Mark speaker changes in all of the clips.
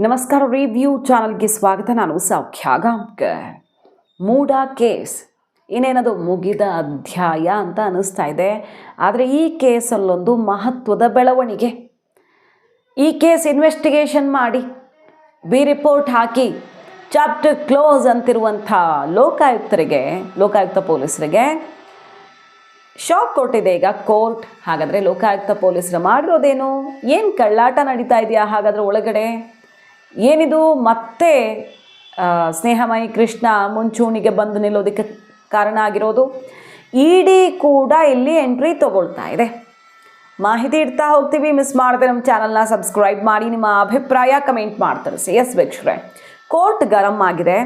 Speaker 1: ನಮಸ್ಕಾರ ರಿವ್ಯೂ ಚಾನಲ್ಗೆ ಸ್ವಾಗತ. ನಾನು ಸೌಖ್ಯ ಗಾಂವ್ಕರ್ ಮೂಡ ಕೇಸ್. ಇನ್ನೇನದು ಮುಗಿದ ಅಧ್ಯಾಯ ಅಂತ ಅನ್ನಿಸ್ತಾ ಇದೆ. ಆದರೆ ಈ ಕೇಸಲ್ಲೊಂದು ಮಹತ್ವದ ಬೆಳವಣಿಗೆ. ಈ ಕೇಸ್ ಇನ್ವೆಸ್ಟಿಗೇಷನ್ ಮಾಡಿ. ಬಿ ರಿಪೋರ್ಟ್ ಹಾಕಿ. ಚಾಪ್ಟರ್ ಕ್ಲೋಸ್ ಅಂತಿರುವಂಥ ಲೋಕಾಯುಕ್ತರಿಗೆ, ಲೋಕಾಯುಕ್ತ ಪೊಲೀಸರಿಗೆ ಶಾಕ್ ಕೊಟ್ಟಿದೆ ಈಗ. ಕೋರ್ಟ್ ಹಾಗಾದರೆ ಲೋಕಾಯುಕ್ತ ಪೊಲೀಸರು ಮಾಡಿರೋದೇನು? ಏನು ಕಳ್ಳಾಟ ನಡೀತಾ ಇದೆಯಾ ಹಾಗಾದರೆ ಒಳಗಡೆ? ಏನಿದು? ಮತ್ತೆ ಸ್ನೇಹಮಯಿ ಕೃಷ್ಣ ಮುಂಚೂಣಿಗೆ ಬಂದು ನಿಲ್ಲೋದಕ್ಕೆ ಕಾರಣ ಆಗಿರೋದು? ಇಡಿ ಕೂಡ ಇಲ್ಲಿ ಎಂಟ್ರಿ ತಗೊಳ್ತಾ ಇದೆ. ಮಾಹಿತಿ ಇಡ್ತಾ ಹೋಗ್ತೀವಿ. ಮಿಸ್ ಮಾಡದೆ ನಮ್ಮ ಚಾನಲ್ನ ಸಬ್ಸ್ಕ್ರೈಬ್ ಮಾಡಿ. ನಿಮ್ಮ ಅಭಿಪ್ರಾಯ ಕಮೆಂಟ್ ಮಾಡ್ತಾರೆ ಸಿ ಎಸ್ ವೀಕ್ಷಕರೇ ಕೋರ್ಟ್ ಗರಂ ಆಗಿದೆ.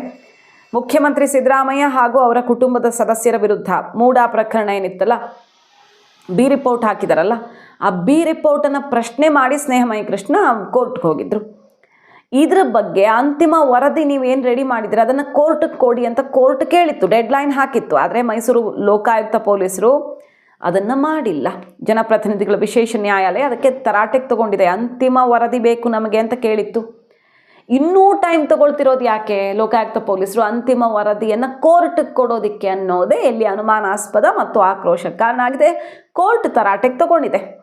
Speaker 1: ಮುಖ್ಯಮಂತ್ರಿ ಸಿದ್ದರಾಮಯ್ಯ ಹಾಗೂ ಅವರ ಕುಟುಂಬದ ಸದಸ್ಯರ ವಿರುದ್ಧ ಮೂಡ ಪ್ರಕರಣ ಏನಿತ್ತಲ್ಲ? B report ಹಾಕಿದಾರಲ್ಲ? ಆ ಬಿ ರಿಪೋರ್ಟನ್ನು ಪ್ರಶ್ನೆ ಮಾಡಿ ಸ್ನೇಹಮಯಿ ಕೃಷ್ಣ ಕೋರ್ಟ್ಗೆ ಹೋಗಿದ್ರು. ಇದ್ರ ಬಗ್ಗೆ ಅಂತಿಮ ವರದಿ ನೀವೇನು ರೆಡಿ ಮಾಡಿದ್ರೆ? ಅದನ್ನು ಕೋರ್ಟ್ಗೆ ಕೊಡಿ ಅಂತ ಕೋರ್ಟ್ ಕೇಳಿತ್ತು ಡೆಡ್ಲೈನ್ ಹಾಕಿತ್ತು. ಆದರೆ ಮೈಸೂರು ಲೋಕಾಯುಕ್ತ ಪೊಲೀಸರು ಅದನ್ನು ಮಾಡಿಲ್ಲ. ಜನಪ್ರತಿನಿಧಿಗಳ ವಿಶೇಷ ನ್ಯಾಯಾಲಯ ಅದಕ್ಕೆ ತರಾಟೆಗೆ ತಗೊಂಡಿದೆ. ಅಂತಿಮ ವರದಿ ಬೇಕು ನಮಗೆ ಅಂತ ಕೇಳಿತ್ತು. ಇನ್ನೂ ಟೈಮ್ ತಗೊಳ್ತಿರೋದು ಯಾಕೆ? ಲೋಕಾಯುಕ್ತ ಪೊಲೀಸರು ಅಂತಿಮ ವರದಿಯನ್ನು ಕೋರ್ಟ್ಗೆ ಕೊಡೋದಕ್ಕೆ ಅನ್ನೋದೇ ಇಲ್ಲಿ ಅನುಮಾನಾಸ್ಪದ ಮತ್ತು ಆಕ್ರೋಶ ಕಾರಣ ಆಗಿದೆ ಕೋರ್ಟ್ ತರಾಟೆಗೆ ತಗೊಂಡಿದೆ.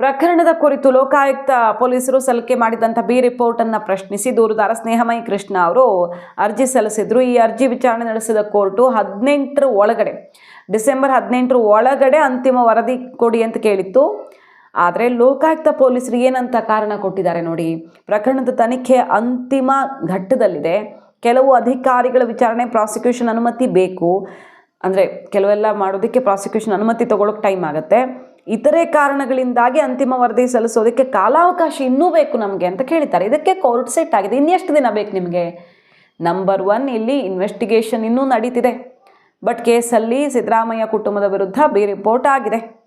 Speaker 1: ಪ್ರಕರಣದ ಕುರಿತು ಲೋಕಾಯುಕ್ತ ಪೊಲೀಸರು ಸಲ್ಲಿಕೆ ಮಾಡಿದಂಥ ಬಿ ರಿಪೋರ್ಟನ್ನು ಪ್ರಶ್ನಿಸಿ ದೂರುದಾರ ಸ್ನೇಹಮಯಿ ಕೃಷ್ಣ ಅವರು ಅರ್ಜಿ ಸಲ್ಲಿಸಿದ್ರು. ಈ ಅರ್ಜಿ ವಿಚಾರಣೆ ನಡೆಸಿದ ಕೋರ್ಟು ಹದಿನೆಂಟರ ಒಳಗಡೆ, ಡಿಸೆಂಬರ್ ಹದಿನೆಂಟರ ಒಳಗಡೆ ಅಂತಿಮ ವರದಿ ಕೊಡಿ ಅಂತ ಕೇಳಿತ್ತು. ಆದರೆ ಲೋಕಾಯುಕ್ತ ಪೊಲೀಸರು ಏನಂತ ಕಾರಣ ಕೊಟ್ಟಿದ್ದಾರೆ ನೋಡಿ, ಪ್ರಕರಣದ ತನಿಖೆ ಅಂತಿಮ ಘಟ್ಟದಲ್ಲಿದೆ. ಕೆಲವು ಅಧಿಕಾರಿಗಳ ವಿಚಾರಣೆ ಪ್ರಾಸಿಕ್ಯೂಷನ್ ಅನುಮತಿ ಬೇಕು. ಅಂದರೆ ಕೆಲವೆಲ್ಲ ಮಾಡೋದಕ್ಕೆ ಪ್ರಾಸಿಕ್ಯೂಷನ್ ಅನುಮತಿ ತೊಗೊಳಕ್ಕೆ ಟೈಮ್ ಆಗುತ್ತೆ. ಇತರೆ ಕಾರಣಗಳಿಂದಾಗಿ ಅಂತಿಮ ವರದಿ ಸಲ್ಲಿಸೋದಕ್ಕೆ ಕಾಲಾವಕಾಶ ಇನ್ನೂ ಬೇಕು ನಮಗೆ ಅಂತ ಕೇಳಿದ್ದಾರೆ. ಇದಕ್ಕೆ ಕೋರ್ಟ್ ಸೆಟ್ ಆಗಿದೆ. ಇನ್ನೆಷ್ಟು ದಿನ ಬೇಕು ನಿಮಗೆ? ನಂಬರ್ ಒನ್ ಇಲ್ಲಿ ಇನ್ವೆಸ್ಟಿಗೇಷನ್ ಇನ್ನೂ ನಡೀತಿದೆ. ಬಟ್ ಕೇಸಲ್ಲಿ ಸಿದ್ದರಾಮಯ್ಯ ಕುಟುಂಬದ ವಿರುದ್ಧ ಬಿ ರಿಪೋರ್ಟ್ ಆಗಿದೆ.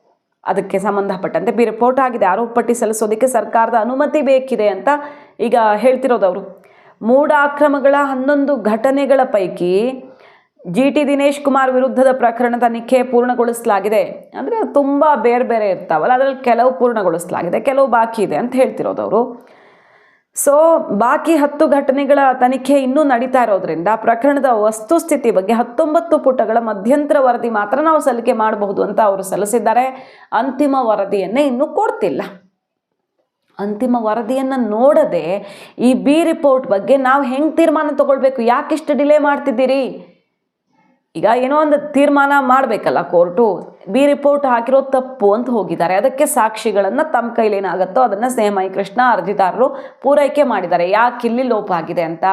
Speaker 1: ಅದಕ್ಕೆ ಸಂಬಂಧಪಟ್ಟಂತೆ ಬಿ ರಿಪೋರ್ಟ್ ಆಗಿದೆ. ಆರೋಪ ಪಟ್ಟಿ ಸಲ್ಲಿಸೋದಕ್ಕೆ ಸರ್ಕಾರದ ಅನುಮತಿ ಬೇಕಿದೆ ಅಂತ ಈಗ ಹೇಳ್ತಿರೋದವರು ಮೂಢ ಅಕ್ರಮಗಳ ಹನ್ನೊಂದು ಘಟನೆಗಳ ಪೈಕಿ ಜಿ ಟಿ ದಿನೇಶ್ ಕುಮಾರ್ ವಿರುದ್ಧದ ಪ್ರಕರಣ ತನಿಖೆ ಪೂರ್ಣಗೊಳಿಸಲಾಗಿದೆ. ಅಂದರೆ ತುಂಬ ಬೇರೆ ಬೇರೆ ಇರ್ತಾವಲ್ಲ, ಅದರಲ್ಲಿ ಕೆಲವು ಪೂರ್ಣಗೊಳಿಸಲಾಗಿದೆ, ಕೆಲವು ಬಾಕಿ ಇದೆ ಅಂತ ಹೇಳ್ತಿರೋದು ಅವರು ಸೊ ಬಾಕಿ ಹತ್ತು ಘಟನೆಗಳ ತನಿಖೆ ಇನ್ನೂ ನಡೀತಾ ಇರೋದ್ರಿಂದ ಪ್ರಕರಣದ ವಸ್ತುಸ್ಥಿತಿ ಬಗ್ಗೆ ಹತ್ತೊಂಬತ್ತು ಪುಟಗಳ ಮಧ್ಯಂತರ ವರದಿ ಮಾತ್ರ ನಾವು ಸಲ್ಲಿಕೆ ಮಾಡಬಹುದು ಅಂತ ಅವರು ಸಲ್ಲಿಸಿದ್ದಾರೆ. ಅಂತಿಮ ವರದಿಯನ್ನೇ ಇನ್ನೂ ಕೊಡ್ತಿಲ್ಲ. ಅಂತಿಮ ವರದಿಯನ್ನು ನೋಡದೆ ಈ ಬಿ ರಿಪೋರ್ಟ್ ಬಗ್ಗೆ ನಾವು ಹೆಂಗೆ ತೀರ್ಮಾನ ತಗೊಳ್ಬೇಕು? ಯಾಕಿಷ್ಟು ಡಿಲೇ ಮಾಡ್ತಿದ್ದೀರಿ? ಈಗ ಏನೋ ಒಂದು ತೀರ್ಮಾನ ಮಾಡಬೇಕಲ್ಲ ಕೋರ್ಟು, ಬಿ ರಿಪೋರ್ಟ್ ಹಾಕಿರೋ ತಪ್ಪು ಅಂತ ಹೋಗಿದ್ದಾರೆ. ಅದಕ್ಕೆ ಸಾಕ್ಷಿಗಳನ್ನು ತಮ್ಮ ಕೈಲಿ ಏನಾಗುತ್ತೋ ಅದನ್ನು ಸ್ನೇಹಮಯಿ ಕೃಷ್ಣ ಅರ್ಜಿದಾರರು ಪೂರೈಕೆ ಮಾಡಿದ್ದಾರೆ. ಯಾಕೆ ಇಲ್ಲಿ ಲೋಪ ಆಗಿದೆ ಅಂತ?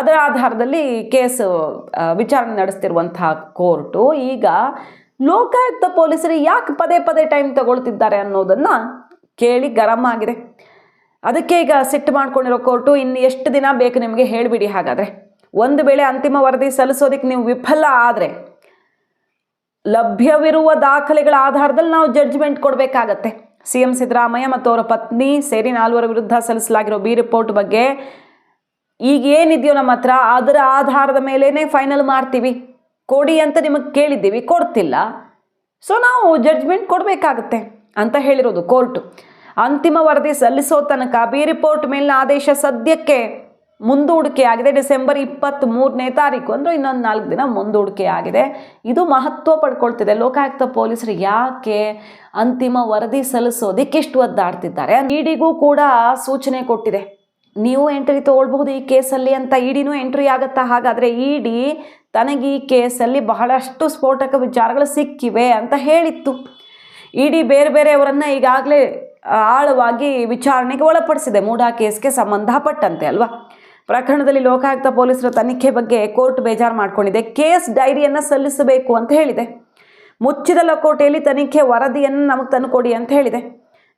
Speaker 1: ಅದರ ಆಧಾರದಲ್ಲಿ ಕೇಸ್ ವಿಚಾರಣೆ ನಡೆಸ್ತಿರುವಂತಹ ಕೋರ್ಟು ಈಗ ಲೋಕಾಯುಕ್ತ ಪೊಲೀಸರು ಯಾಕೆ ಪದೇ ಪದೇ ಟೈಮ್ ತಗೊಳ್ತಿದ್ದಾರೆ ಅನ್ನೋದನ್ನು ಕೇಳಿ ಗರಂ ಆಗಿದೆ. ಅದಕ್ಕೆ ಈಗ ಸಿಟ್ಟು ಮಾಡ್ಕೊಂಡಿರೋ ಕೋರ್ಟು ಇನ್ನು ಎಷ್ಟು ದಿನ ಬೇಕು ನಿಮಗೆ ಹೇಳಿಬಿಡಿ ಹಾಗಾದರೆ. ಒಂದು ವೇಳೆ ಅಂತಿಮ ವರದಿ ಸಲ್ಲಿಸೋದಕ್ಕೆ ನೀವು ವಿಫಲ ಆದರೆ ಲಭ್ಯವಿರುವ ದಾಖಲೆಗಳ ಆಧಾರದಲ್ಲಿ ನಾವು ಜಡ್ಜ್ಮೆಂಟ್ ಕೊಡಬೇಕಾಗತ್ತೆ. ಸಿ ಎಂ ಸಿದ್ದರಾಮಯ್ಯ ಮತ್ತು ಅವರ ಪತ್ನಿ ಸೇರಿ ನಾಲ್ವರ ವಿರುದ್ಧ ಸಲ್ಲಿಸಲಾಗಿರೋ ಬಿ ರಿಪೋರ್ಟ್ ಬಗ್ಗೆ ಈಗ ಏನಿದೆಯೋ ನಮ್ಮ ಹತ್ರ ಅದರ ಆಧಾರದ ಮೇಲೇ ಫೈನಲ್ ಮಾಡ್ತೀವಿ. ಕೊಡಿ ಅಂತ ನಿಮಗೆ ಕೇಳಿದ್ದೀವಿ, ಕೊಡ್ತಿಲ್ಲ. ಸೊ ನಾವು ಜಡ್ಜ್ಮೆಂಟ್ ಕೊಡಬೇಕಾಗತ್ತೆ ಅಂತ ಹೇಳಿರೋದು ಕೋರ್ಟು. ಅಂತಿಮ ವರದಿ ಸಲ್ಲಿಸೋ ತನಕ ಬಿ ರಿಪೋರ್ಟ್ ಮೇಲಿನ ಆದೇಶ ಸದ್ಯಕ್ಕೆ ಮುಂದೂಡಿಕೆ ಆಗಿದೆ ಡಿಸೆಂಬರ್ ಇಪ್ಪತ್ತ್ ಮೂರನೇ ತಾರೀಕು ಅಂದರೆ ಇನ್ನೊಂದು ನಾಲ್ಕು ದಿನ ಮುಂದೂಡಿಕೆ ಆಗಿದೆ ಇದು ಮಹತ್ವ ಪಡ್ಕೊಳ್ತಿದೆ. ಲೋಕಾಯುಕ್ತ ಪೊಲೀಸರು ಯಾಕೆ ಅಂತಿಮ ವರದಿ ಸಲ್ಲಿಸೋದಿಕ್ಕೆ ಇಷ್ಟು ಒದ್ದಾಡ್ತಿದ್ದಾರೆ? ಇಡಿಗೂ ಕೂಡ ಸೂಚನೆ ಕೊಟ್ಟಿದೆ. ನೀವು ಎಂಟ್ರಿ ತೊಗೊಳ್ಬಹುದು ಈ ಕೇಸಲ್ಲಿ ಅಂತ ಇಡಿನೂ ಎಂಟ್ರಿ ಆಗುತ್ತಾ? ಹಾಗಾದರೆ ಇಡಿ ತನಗೆ ಈ ಕೇಸಲ್ಲಿ ಬಹಳಷ್ಟು ಸ್ಫೋಟಕ ವಿಚಾರಗಳು ಸಿಕ್ಕಿವೆ ಅಂತ ಹೇಳಿತ್ತು. ಇಡಿ ಬೇರೆ ಬೇರೆಯವರನ್ನು ಈಗಾಗಲೇ ಆಳವಾಗಿ ವಿಚಾರಣೆಗೆ ಒಳಪಡಿಸಿದೆ. ಮೂಡಾ ಕೇಸ್ಗೆ ಸಂಬಂಧಪಟ್ಟಂತೆ ಅಲ್ವಾ? ಪ್ರಕರಣದಲ್ಲಿ ಲೋಕಾಯುಕ್ತ ಪೊಲೀಸರ ತನಿಖೆ ಬಗ್ಗೆ ಕೋರ್ಟ್ ಬೇಜಾರು ಮಾಡಿಕೊಂಡಿದೆ. ಕೇಸ್ ಡೈರಿಯನ್ನು ಸಲ್ಲಿಸಬೇಕು ಅಂತ ಹೇಳಿದೆ. ಮುಚ್ಚಿದ ಲಕೋಟೆಯಲ್ಲಿ ತನಿಖೆ ವರದಿಯನ್ನು ನಮಗೆ ತಂದುಕೊಡಿ ಅಂತ ಹೇಳಿದೆ.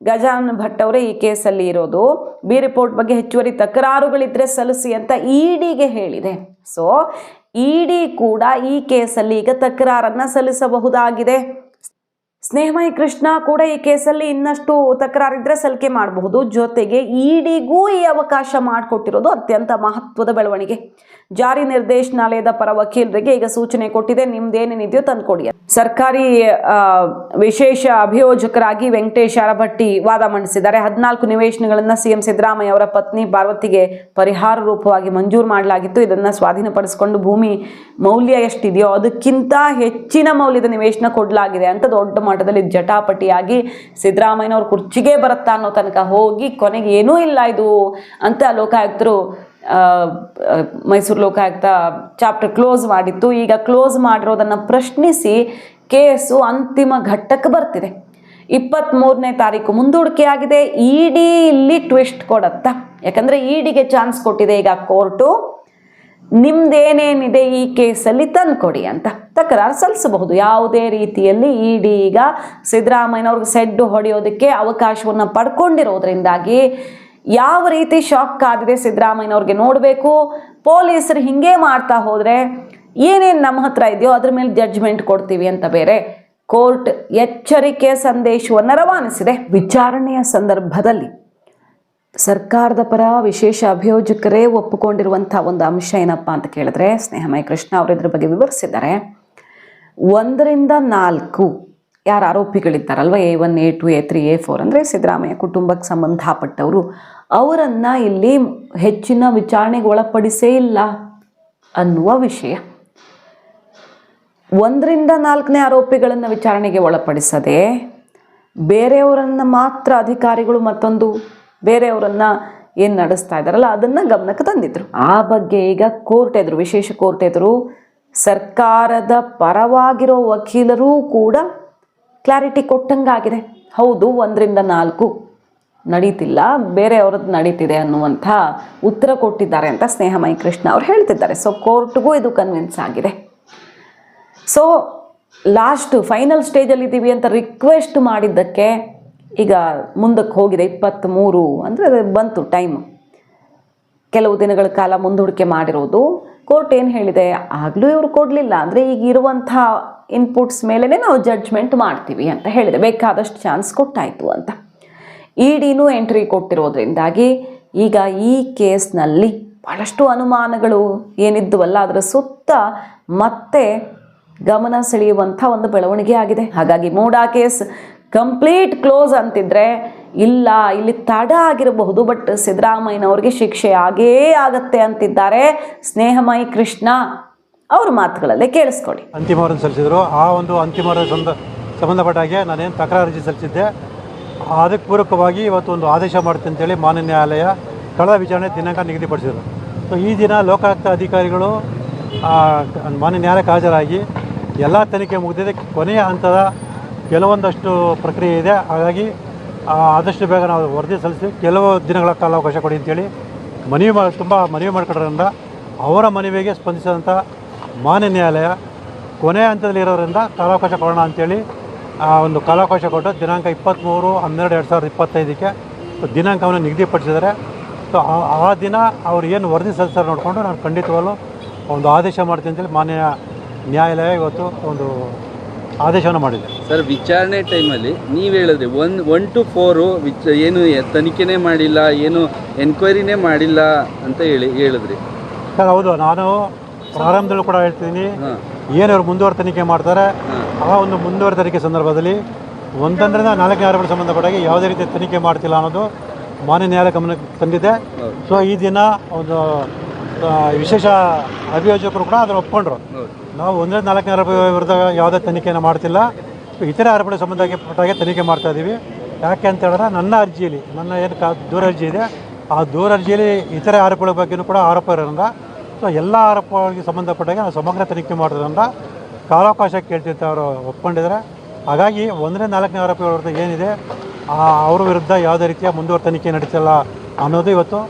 Speaker 1: ಗಜಾನನ್ ಭಟ್ ಅವರೇ ಈ ಕೇಸಲ್ಲಿ ಇರೋದು ಬಿ ರಿಪೋರ್ಟ್ ಬಗ್ಗೆ ಹೆಚ್ಚುವರಿ ತಕರಾರುಗಳಿದ್ರೆ ಸಲ್ಲಿಸಿ ಅಂತ ಇಡಿಗೆ ಹೇಳಿದೆ. ಸೊ ಇಡಿ ಕೂಡ ಈ ಕೇಸಲ್ಲಿ ಈಗ ತಕರಾರನ್ನು ಸಲ್ಲಿಸಬಹುದಾಗಿದೆ. ಸ್ನೇಹಮಯಿ ಕೃಷ್ಣ ಕೂಡ ಈ ಕೇಸಲ್ಲಿ ಇನ್ನಷ್ಟು ತಕರಾರಿದ್ರೆ ಸಲ್ಲಿಕೆ ಮಾಡಬಹುದು. ಜೊತೆಗೆ ಇಡಿಗೂ ಈ ಅವಕಾಶ ಮಾಡಿಕೊಟ್ಟಿರೋದು ಅತ್ಯಂತ ಮಹತ್ವದ ಬೆಳವಣಿಗೆ. ಜಾರಿ ನಿರ್ದೇಶನಾಲಯದ ಪರ ವಕೀಲರಿಗೆ ಈಗ ಸೂಚನೆ ಕೊಟ್ಟಿದೆ. ನಿಮ್ದೇನೇನಿದೆಯೋ ತಂದ್ಕೊಡಿ. ಸರ್ಕಾರಿ ವಿಶೇಷ ಅಭಿಯೋಜಕರಾಗಿ ವೆಂಕಟೇಶ್ ಅರಭಟ್ಟಿ ವಾದ ಮಂಡಿಸಿದ್ದಾರೆ. ಹದಿನಾಲ್ಕು ನಿವೇಶನಗಳನ್ನು ಸಿಎಂ ಸಿದ್ದರಾಮಯ್ಯ ಅವರ ಪತ್ನಿ ಪಾರ್ವತಿಗೆ ಪರಿಹಾರ ರೂಪವಾಗಿ ಮಂಜೂರು ಮಾಡಲಾಗಿತ್ತು. ಇದನ್ನು ಸ್ವಾಧೀನಪಡಿಸಿಕೊಂಡು ಭೂಮಿ ಮೌಲ್ಯ ಎಷ್ಟಿದೆಯೋ ಅದಕ್ಕಿಂತ ಹೆಚ್ಚಿನ ಮೌಲ್ಯದ ನಿವೇಶನ ಕೊಡಲಾಗಿದೆ ಅಂತ ದೊಡ್ಡ ಮಟ್ಟದಲ್ಲಿ ಜಟಾಪಟಿಯಾಗಿ ಸಿದ್ದರಾಮಯ್ಯನವ್ರ ಕುರ್ಚಿಗೆ ಬರುತ್ತಾ ಅನ್ನೋ ತನಕ ಹೋಗಿ ಕೊನೆಗೆ ಏನೂ ಇಲ್ಲ ಇದು ಅಂತ ಲೋಕಾಯುಕ್ತರು ಮೈಸೂರು ಲೋಕಾಯುಕ್ತ ಚಾಪ್ಟರ್ ಕ್ಲೋಸ್ ಮಾಡಿತ್ತು. ಈಗ ಕ್ಲೋಸ್ ಮಾಡಿರೋದನ್ನು ಪ್ರಶ್ನಿಸಿ ಕೇಸು ಅಂತಿಮ ಘಟ್ಟಕ್ಕೆ ಬರ್ತಿದೆ. ಇಪ್ಪತ್ತ್ಮೂರನೇ ತಾರೀಕು ಮುಂದೂಡಿಕೆಯಾಗಿದೆ ಆಗಿದೆ. ಡಿ ಇಲ್ಲಿ ಟ್ವಿಸ್ಟ್ ಕೊಡತ್ತಾ. ಯಾಕಂದರೆ ಇಡಿಗೆ ಚಾನ್ಸ್ ಕೊಟ್ಟಿದೆ ಈಗ ಕೋರ್ಟು. ನಿಮ್ದೇನೇನಿದೆ ಈ ಕೇಸಲ್ಲಿ ತಂದುಕೊಡಿ ಅಂತ ತಕರಾರು ಸಲ್ಲಿಸಬಹುದು. ಯಾವುದೇ ರೀತಿಯಲ್ಲಿ ಇಡಿ ಈಗ ಸಿದ್ದರಾಮಯ್ಯನವ್ರಿಗೆ ಸೆಡ್ಡು ಹೊಡೆಯೋದಕ್ಕೆ ಅವಕಾಶವನ್ನು ಪಡ್ಕೊಂಡಿರೋದ್ರಿಂದಾಗಿ ಯಾವ ರೀತಿ ಶಾಕ್ ಆಗಿದೆ ಸಿದ್ದರಾಮಯ್ಯನವ್ರಿಗೆ ನೋಡಬೇಕು. ಪೊಲೀಸರು ಹಿಂಗೆ ಮಾಡ್ತಾ ಹೋದರೆ ಏನೇನು ನಮ್ಮ ಹತ್ರ ಇದೆಯೋ ಅದ್ರ ಮೇಲೆ ಜಡ್ಜ್ಮೆಂಟ್ ಕೊಡ್ತೀವಿ ಅಂತ ಬೇರೆ ಕೋರ್ಟ್ ಎಚ್ಚರಿಕೆ ಸಂದೇಶವನ್ನು ರವಾನಿಸಿದೆ. ವಿಚಾರಣೆಯ ಸಂದರ್ಭದಲ್ಲಿ ಸರ್ಕಾರದ ಪರ ವಿಶೇಷ ಅಭಿಯೋಜಕರೇ ಒಪ್ಪಿಕೊಂಡಿರುವಂಥ ಒಂದು ಅಂಶ ಏನಪ್ಪ ಅಂತ ಕೇಳಿದ್ರೆ, ಸ್ನೇಹಮಯ ಕೃಷ್ಣ ಅವರು ಇದ್ರ ಬಗ್ಗೆ ವಿವರಿಸಿದ್ದಾರೆ. ಒಂದರಿಂದ ನಾಲ್ಕು ಯಾರು ಆರೋಪಿಗಳಿದ್ದಾರಲ್ವ? A one, A two, A three, A four ಅಂದರೆ ಸಿದ್ದರಾಮಯ್ಯ ಕುಟುಂಬಕ್ಕೆ ಸಂಬಂಧಪಟ್ಟವರು. ಅವರನ್ನು ಇಲ್ಲಿ ಹೆಚ್ಚಿನ ವಿಚಾರಣೆಗೆ ಒಳಪಡಿಸೇ ಇಲ್ಲ ಅನ್ನುವ ವಿಷಯ. ಒಂದರಿಂದ ನಾಲ್ಕನೇ ಆರೋಪಿಗಳನ್ನು ವಿಚಾರಣೆಗೆ ಒಳಪಡಿಸದೆ ಬೇರೆಯವರನ್ನು ಮಾತ್ರ ಅಧಿಕಾರಿಗಳು ಮತ್ತೊಂದು ಬೇರೆಯವರನ್ನ ಏನು ನಡೆಸ್ತಾ ಇದ್ದಾರಲ್ಲ ಅದನ್ನು ಗಮನಕ್ಕೆ ತಂದಿದ್ರು. ಆ ಬಗ್ಗೆ ಈಗ ಕೋರ್ಟ್ ಎದುರು ವಿಶೇಷ ಕೋರ್ಟ್ ಎದುರು ಸರ್ಕಾರದ ಪರವಾಗಿರೋ ವಕೀಲರೂ ಕೂಡ ಕ್ಲಾರಿಟಿ ಕೊಟ್ಟಂಗಾಗಿದೆ. ಹೌದು, ಒಂದರಿಂದ ನಾಲ್ಕು ನಡೀತಿಲ್ಲ ಬೇರೆಯವ್ರದ್ದು ನಡೀತಿದೆ ಅನ್ನುವಂಥ ಉತ್ತರ ಕೊಟ್ಟಿದ್ದಾರೆ ಅಂತ ಸ್ನೇಹಮಯಿ ಕೃಷ್ಣ ಅವ್ರು ಹೇಳ್ತಿದ್ದಾರೆ. ಸೊ ಕೋರ್ಟ್ಗೂ ಇದು ಕನ್ವಿನ್ಸ್ ಆಗಿದೆ. ಸೊ ಲಾಸ್ಟ್ ಫೈನಲ್ ಸ್ಟೇಜಲ್ಲಿದ್ದೀವಿ ಅಂತ ರಿಕ್ವೆಸ್ಟ್ ಮಾಡಿದ್ದಕ್ಕೆ ಈಗ ಮುಂದಕ್ಕೆ ಹೋಗಿದೆ ಇಪ್ಪತ್ತ್ಮೂರು ಅಂದರೆ ಅದು ಬಂತು ಟೈಮ್ ಕೆಲವು ದಿನಗಳ ಕಾಲ ಮುಂದೂಡಿಕೆ ಮಾಡಿರೋದು. ಕೋರ್ಟ್ ಏನು ಹೇಳಿದೆ? ಆಗಲೂ ಇವರು ಕೊಡಲಿಲ್ಲ. ಅಂದರೆ ಈಗ ಇರುವಂಥ ಇನ್ಪುಟ್ಸ್ ಮೇಲೇ ನಾವು ಜಡ್ಜ್ಮೆಂಟ್ ಮಾಡ್ತೀವಿ ಅಂತ ಹೇಳಿದೆ. ಬೇಕಾದಷ್ಟು ಚಾನ್ಸ್ ಕೊಟ್ಟಾಯಿತು ಅಂತ. ಇಡಿನೂ ಎಂಟ್ರಿ ಕೊಟ್ಟಿರೋದ್ರಿಂದಾಗಿ ಈಗ ಈ ಕೇಸ್ನಲ್ಲಿ ಭಾಳಷ್ಟು ಅನುಮಾನಗಳು ಏನಿದ್ದುವಲ್ಲ, ಅದರ ಸುತ್ತ ಮತ್ತೆ ಗಮನ ಸೆಳೆಯುವಂಥ ಒಂದು ಬೆಳವಣಿಗೆ ಆಗಿದೆ. ಹಾಗಾಗಿ ಮೂಡಾ ಕೇಸ್ ಕಂಪ್ಲೀಟ್ ಕ್ಲೋಸ್ ಅಂತಿದ್ರೆ ಇಲ್ಲ, ಇಲ್ಲಿ ತಡ ಆಗಿರಬಹುದು ಬಟ್ ಸಿದ್ದರಾಮಯ್ಯನವ್ರಿಗೆ ಶಿಕ್ಷೆ ಆಗೇ ಆಗತ್ತೆ ಅಂತಿದ್ದಾರೆ ಸ್ನೇಹಮಯಿ ಕೃಷ್ಣ. ಅವ್ರ ಮಾತುಗಳಲ್ಲೇ ಕೇಳಿಸ್ಕೊಳ್ಳಿ.
Speaker 2: ಅಂತಿಮ ವರದಿ ಸಲ್ಲಿಸಿದ್ರು. ಆ ಒಂದು ಅಂತಿಮ ವರದಿ ಸಂಬಂಧ ಸಂಬಂಧಪಟ್ಟ ಹಾಗೆ ನಾನೇನು ತಕರಾರು ಅರ್ಜಿ ಸಲ್ಲಿಸಿದ್ದೆ, ಅದಕ್ಕೆ ಪೂರಕವಾಗಿ ಇವತ್ತು ಒಂದು ಆದೇಶ ಮಾಡುತ್ತೆ ಅಂತೇಳಿ ಮಾನ್ಯ ನ್ಯಾಯಾಲಯ ಕಳೆದ ವಿಚಾರಣೆ ದಿನಾಂಕ ನಿಗದಿಪಡಿಸಿದರು. ಸೊ ಈ ದಿನ ಲೋಕಾಯುಕ್ತ ಅಧಿಕಾರಿಗಳು ಮಾನ್ಯ ನ್ಯಾಯಾಲಯಕ್ಕೆ ಹಾಜರಾಗಿ ಎಲ್ಲ ತನಿಖೆ ಮುಗಿದಿದೆ. ಕೊನೆಯ ಹಂತದ ಕೆಲವೊಂದಷ್ಟು ಪ್ರಕ್ರಿಯೆ ಇದೆ. ಹಾಗಾಗಿ ಆದಷ್ಟು ಬೇಗ ನಾವು ವರದಿ ಸಲ್ಲಿಸಿ, ಕೆಲವು ದಿನಗಳ ಕಾಲಾವಕಾಶ ಕೊಡಿ ಅಂತೇಳಿ ಮನವಿ ಮಾಡಿ ತುಂಬ ಮನವಿ ಮಾಡ್ಕೊಡೋದ್ರಿಂದ ಅವರ ಮನವಿಗೆ ಸ್ಪಂದಿಸಿದಂಥ ಮಾನ್ಯ ನ್ಯಾಯಾಲಯ ಕೊನೆಯ ಹಂತದಲ್ಲಿ ಇರೋದ್ರಿಂದ ಕಾಲಾವಕಾಶ ಕೊಡೋಣ ಅಂತೇಳಿ, ಆ, ಒಂದು ಕಾಲಾವಕಾಶ ಕೊಟ್ಟು ದಿನಾಂಕ ಇಪ್ಪತ್ತ್ಮೂರು ಹನ್ನೆರಡು ಎರಡು ಸಾವಿರದ ಇಪ್ಪತ್ತೈದಕ್ಕೆ ದಿನಾಂಕವನ್ನು ನಿಗದಿಪಡಿಸಿದ್ದಾರೆ. ಸೊ ಆ ದಿನ ಅವರು ಏನು ವರದಿ ಸಲ್ಲಿಸ್ತಾರೆ ನೋಡಿಕೊಂಡು ನಾನು ಖಂಡಿತವಾಗಲೂ ಒಂದು ಆದೇಶ ಮಾಡ್ತೀನಿ ಅಂತೇಳಿ ಮಾನ್ಯ ನ್ಯಾಯಾಲಯ ಇವತ್ತು ಒಂದು ಆದೇಶವನ್ನು ಮಾಡಿದೆ.
Speaker 3: ಸರ್ ವಿಚಾರಣೆ ಟೈಮಲ್ಲಿ ನೀವು ಹೇಳಿದ್ರಿ ಒನ್ ಒನ್ ಟು ಫೋರು ವಿಚ ಏನು ತನಿಖೆನೇ ಮಾಡಿಲ್ಲ ಏನು ಎನ್ಕ್ವೈರಿನೇ ಮಾಡಿಲ್ಲ ಅಂತ ಹೇಳಿ ಹೇಳಿದ್ರಿ.
Speaker 2: ಸರ್ ಹೌದು ನಾನು ಪ್ರಾರಂಭದಲ್ಲೂ ಕೂಡ ಹೇಳ್ತೀನಿ
Speaker 3: ಏನವ್ರು
Speaker 2: ಏನು ಅವ್ರು ಮುಂದುವರೆ ತನಿಖೆ ಮಾಡ್ತಾರೆ ಆ ಒಂದು ಮುಂದುವರೆ ತನಿಖೆ ಸಂದರ್ಭದಲ್ಲಿ ಒಂದರಿಂದ ನಾಲ್ಕನೇ ಆರೋಪಗಳ ಸಂಬಂಧಪಟ್ಟಾಗಿ ಯಾವುದೇ ರೀತಿ ತನಿಖೆ ಮಾಡ್ತಿಲ್ಲ ಅನ್ನೋದು ಮಾನ್ಯ ನ್ಯಾಯಾಲಯ ಗಮನಕ್ಕೆ ತಂದಿದೆ. ಸೊ ಈ ದಿನ ಒಂದು ವಿಶೇಷ ಅಭಿಯೋಜಕರು ಕೂಡ ಅದನ್ನು ಒಪ್ಕೊಂಡ್ರು. ನಾವು ಒಂದೇ ನಾಲ್ಕನೇ ಆರೋಪ ವಿರುದ್ಧ ಯಾವುದೇ ತನಿಖೆಯನ್ನು ಮಾಡ್ತಿಲ್ಲ. ಇತರೆ ಸಂಬಂಧಕ್ಕೆ ಸಂಬಂಧಪಟ್ಟಾಗೆ ತನಿಖೆ ಮಾಡ್ತಾ ಇದ್ದೀವಿ ಯಾಕೆ ಅಂತ ಹೇಳಿದ್ರೆ ನನ್ನ ಅರ್ಜಿಯಲ್ಲಿ, ನನ್ನ ಏನು ಕಾ ದೂರ ಅರ್ಜಿ ಇದೆ. ಆ ದೂರ ಅರ್ಜಿಯಲ್ಲಿ ಇತರೆ ಆರೋಪಗಳ ಬಗ್ಗೆಯೂ ಕೂಡ ಆರೋಪ ಇರೋದ್ರಿಂದ, ಸೊ ಎಲ್ಲ ಆರೋಪಗಳಿಗೆ ಸಂಬಂಧಪಟ್ಟಾಗೆ ನಾವು ಸಮಗ್ರ ತನಿಖೆ ಮಾಡೋದ್ರಿಂದ ಕಾಲಾವಕಾಶ ಕೇಳ್ತಿರ್ತ ಅವರು ಒಪ್ಕೊಂಡಿದ್ದಾರೆ. ಹಾಗಾಗಿ ಒಂದನೇ ನಾಲ್ಕನೇ ಆರೋಪಿಗಳ ವಿರುದ್ಧ ಏನಿದೆ ಅವ್ರ ವಿರುದ್ಧ ಯಾವುದೇ ರೀತಿಯ ಮುಂದುವರೆ ತನಿಖೆ ನಡೀತಿಲ್ಲ ಅನ್ನೋದು ಇವತ್ತು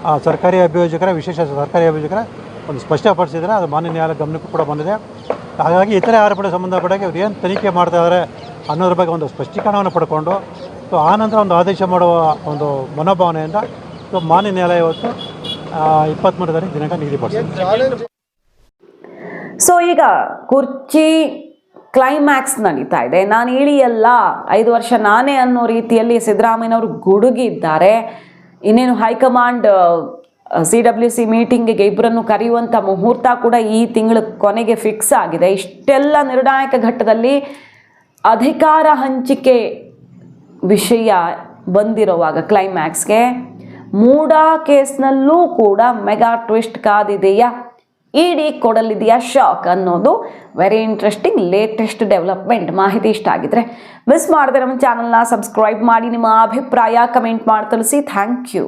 Speaker 2: ಆ, ಸರ್ಕಾರಿ ಅಭಿಯೋಜಕರ ವಿಶೇಷ ಸರ್ಕಾರಿ ಅಭಿಯೋಜಕರ ಒಂದು ಸ್ಪಷ್ಟಪಡಿಸಿದರೆ ಅದು ಮಾನ್ಯ ನ್ಯಾಯಾಲಯ ಗಮನಕ್ಕೂ ಕೂಡ ಬಂದಿದೆ. ಹಾಗಾಗಿ ಇತರೆ ಆರೋಪಗಳಿಗೆ ಸಂಬಂಧಪಟ್ಟಾಗ ಇವ್ರು ಏನು ತನಿಖೆ ಮಾಡ್ತಾ ಇದ್ದಾರೆ ಅನ್ನೋದ್ರ ಬಗ್ಗೆ ಒಂದು ಸ್ಪಷ್ಟೀಕರಣವನ್ನು ಪಡ್ಕೊಂಡು ಸೊ ಆನಂತರ ಒಂದು ಆದೇಶ ಮಾಡುವ ಒಂದು ಮನೋಭಾವನೆಯಿಂದ ಸೊ ಮಾನ್ಯ ನ್ಯಾಯಾಲಯ ಇವತ್ತು ಇಪ್ಪತ್ತ್ಮೂರು ತಾರೀಕು ದಿನಾಂಕ ನಿಗದಿಪಡಿಸಿದೆ
Speaker 1: ಸೊ ಈಗ ಕುರ್ಚಿ ಕ್ಲೈಮ್ಯಾಕ್ಸ್ ನಡೀತಾ ಇದೆ. ನಾನು ಇಳಿಯಲ್ಲ ಐದು ವರ್ಷ ನಾನೇ ಅನ್ನೋ ರೀತಿಯಲ್ಲಿ ಸಿದ್ದರಾಮಯ್ಯನವರು ಗುಡುಗಿದ್ದಾರೆ. ಇನ್ನೇನು high command C W C ಮೀಟಿಂಗಿಗೆ ಇಬ್ಬರನ್ನು ಕರೆಯುವಂಥ ಮುಹೂರ್ತ ಕೂಡ ಈ ತಿಂಗಳ ಕೊನೆಗೆ ಫಿಕ್ಸ್ ಆಗಿದೆ. ಇಷ್ಟೆಲ್ಲ ನಿರ್ಣಾಯಕ ಘಟ್ಟದಲ್ಲಿ ಅಧಿಕಾರ ಹಂಚಿಕೆ ವಿಷಯ ಬಂದಿರುವಾಗ ಕ್ಲೈಮ್ಯಾಕ್ಸ್ಗೆ ಮೂಡಾ ಕೇಸ್ನಲ್ಲೂ ಕೂಡ ಮೆಗಾ ಟ್ವಿಸ್ಟ್ ಕಾದಿದೆಯಾ? ಇಡಿ ಕೊಡಲಿದೆಯಾ ಶಾಕ್ ಅನ್ನೋದು ವೆರಿ ಇಂಟ್ರೆಸ್ಟಿಂಗ್ ಲೇಟೆಸ್ಟ್ ಡೆವಲಪ್ಮೆಂಟ್ ಮಾಹಿತಿ ಇಷ್ಟ ಆಗಿದ್ರೆ ಮಿಸ್ ಮಾಡದೆ ನಮ್ಮ ಚಾನಲ್ನ ಸಬ್ಸ್ಕ್ರೈಬ್ ಮಾಡಿ, ನಿಮ್ಮ ಅಭಿಪ್ರಾಯ ಕಮೆಂಟ್ ಮಾಡಿ ತಿಳಿಸಿ. Thank you